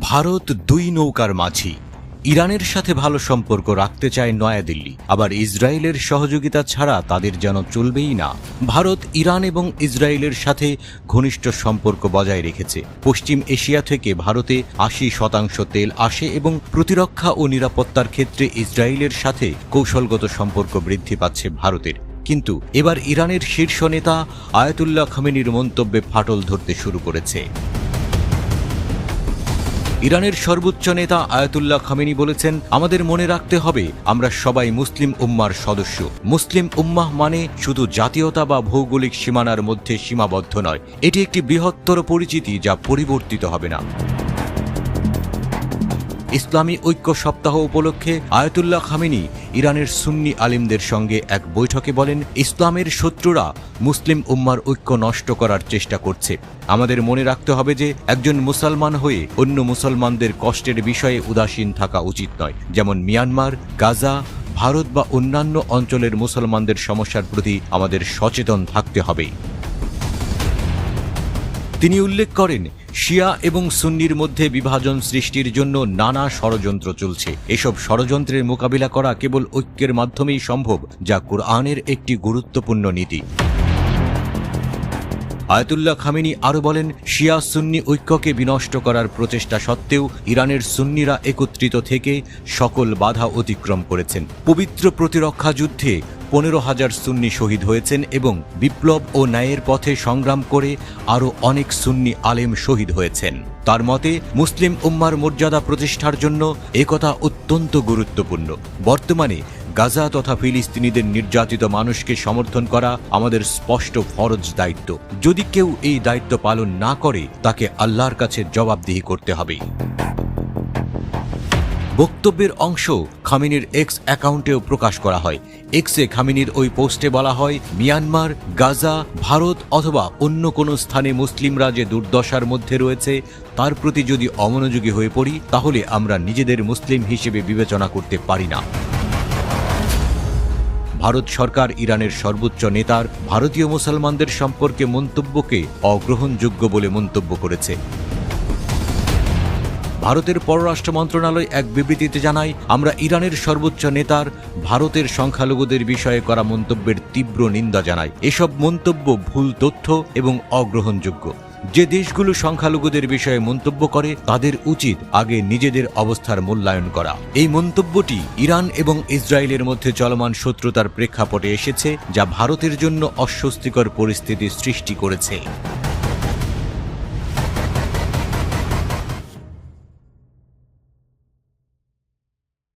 ভারত দুই নৌকার মাঝি। ইরানের সাথে ভালো সম্পর্ক রাখতে চায় নয়াদিল্লি। আবার ইসরায়েলের সহযোগিতা ছাড়া তাদের যেন চলবেই না। ভারত ইরান এবং ইসরায়েলের সাথে ঘনিষ্ঠ সম্পর্ক বজায় রেখেছে। পশ্চিম এশিয়া থেকে ভারতে আশি শতাংশ তেল আসে এবং প্রতিরক্ষা ও নিরাপত্তার ক্ষেত্রে ইসরায়েলের সাথে কৌশলগত সম্পর্ক বৃদ্ধি পাচ্ছে ভারতের। কিন্তু এবার ইরানের শীর্ষ নেতা আয়াতুল্লাহ খামেনির মন্তব্যে ফাটল ধরতে শুরু করেছে। ইরানের সর্বোচ্চ নেতা আয়াতুল্লাহ খামেনি বলেছেন, আমাদের মনে রাখতে হবে, আমরা সবাই মুসলিম উম্মার সদস্য। মুসলিম উম্মাহ মানে শুধু জাতীয়তা বা ভৌগোলিক সীমানার মধ্যে সীমাবদ্ধ নয়। এটি একটি বৃহত্তর পরিচিতি যা পরিবর্তিত হবে না। ইসলামী ঐক্য সপ্তাহ উপলক্ষে আয়াতুল্লাহ খামেনি ইরানের সুন্নি আলিমদের সঙ্গে এক বৈঠকে বলেন, ইসলামের শত্রুরা মুসলিম উম্মার ঐক্য নষ্ট করার চেষ্টা করছে। আমাদের মনে রাখতে হবে যে, একজন মুসলমান হয়ে অন্য মুসলমানদের কষ্টের বিষয়ে উদাসীন থাকা উচিত নয়। যেমন মিয়ানমার, গাজা, ভারত বা অন্যান্য অঞ্চলের মুসলমানদের সমস্যার প্রতি আমাদের সচেতন থাকতে হবে তিনি উল্লেখ করেন শিয়া এবং সুন্নির মধ্যে বিভাজন সৃষ্টির জন্য নানা ষড়যন্ত্র চলছে। এসব ষড়যন্ত্রের মোকাবিলা করা কেবল ঐক্যের মাধ্যমেই সম্ভব, যা কোরআনের একটি গুরুত্বপূর্ণ নীতি। আয়তুল্লাহ খামেনি আরও বলেন, শিয়া সুন্নি ঐক্যকে বিনষ্ট করার প্রচেষ্টা সত্ত্বেও ইরানের সুন্নিরা একত্রিত থেকে সকল বাধা অতিক্রম করেছেন। পবিত্র প্রতিরক্ষা যুদ্ধে পনেরো হাজার সুন্নি শহীদ হয়েছেন এবং বিপ্লব ও ন্যায়ের পথে সংগ্রাম করে আরও অনেক সুন্নি আলেম শহীদ হয়েছেন। তার মতে, মুসলিম উম্মার মর্যাদা প্রতিষ্ঠার জন্য একথা অত্যন্ত গুরুত্বপূর্ণ। বর্তমানে গাজা তথা ফিলিস্তিনিদের নির্যাতিত মানুষকে সমর্থন করা আমাদের স্পষ্ট ফরজ দায়িত্ব। যদি কেউ এই দায়িত্ব পালন না করে, তাকে আল্লাহর কাছে জবাবদিহি করতে হবে। বক্তব্যের অংশ খামিনির এক্স অ্যাকাউন্টেও প্রকাশ করা হয়। এক্সে খামিনির ওই পোস্টে বলা হয়, মিয়ানমার, গাজা, ভারত অথবা অন্য কোনো স্থানে মুসলিমরা যে দুর্দশার মধ্যে রয়েছে। তার প্রতি যদি অমনোযোগী হয়ে পড়ি, তাহলে আমরা নিজেদের মুসলিম হিসেবে বিবেচনা করতে পারি না। ভারত সরকার ইরানের সর্বোচ্চ নেতার ভারতীয় মুসলমানদের সম্পর্কে মন্তব্যকে অগ্রহণযোগ্য বলে মন্তব্য করেছে। ভারতের পররাষ্ট্র মন্ত্রণালয় এক বিবৃতিতে জানায়, আমরা ইরানের সর্বোচ্চ নেতার, ভারতের সংখ্যালঘুদের বিষয়ে করা মন্তব্যের তীব্র নিন্দা জানাই। এসব মন্তব্য ভুল তথ্য এবং অগ্রহণযোগ্য। যে দেশগুলো সংখ্যালঘুদের বিষয়ে মন্তব্য করে, তাদের উচিত আগে নিজেদের অবস্থার মূল্যায়ন করা। এই মন্তব্যটি ইরান এবং ইসরায়েলের মধ্যে চলমান শত্রুতার প্রেক্ষাপটে এসেছে, যা ভারতের জন্য অস্বস্তিকর পরিস্থিতি সৃষ্টি করেছে।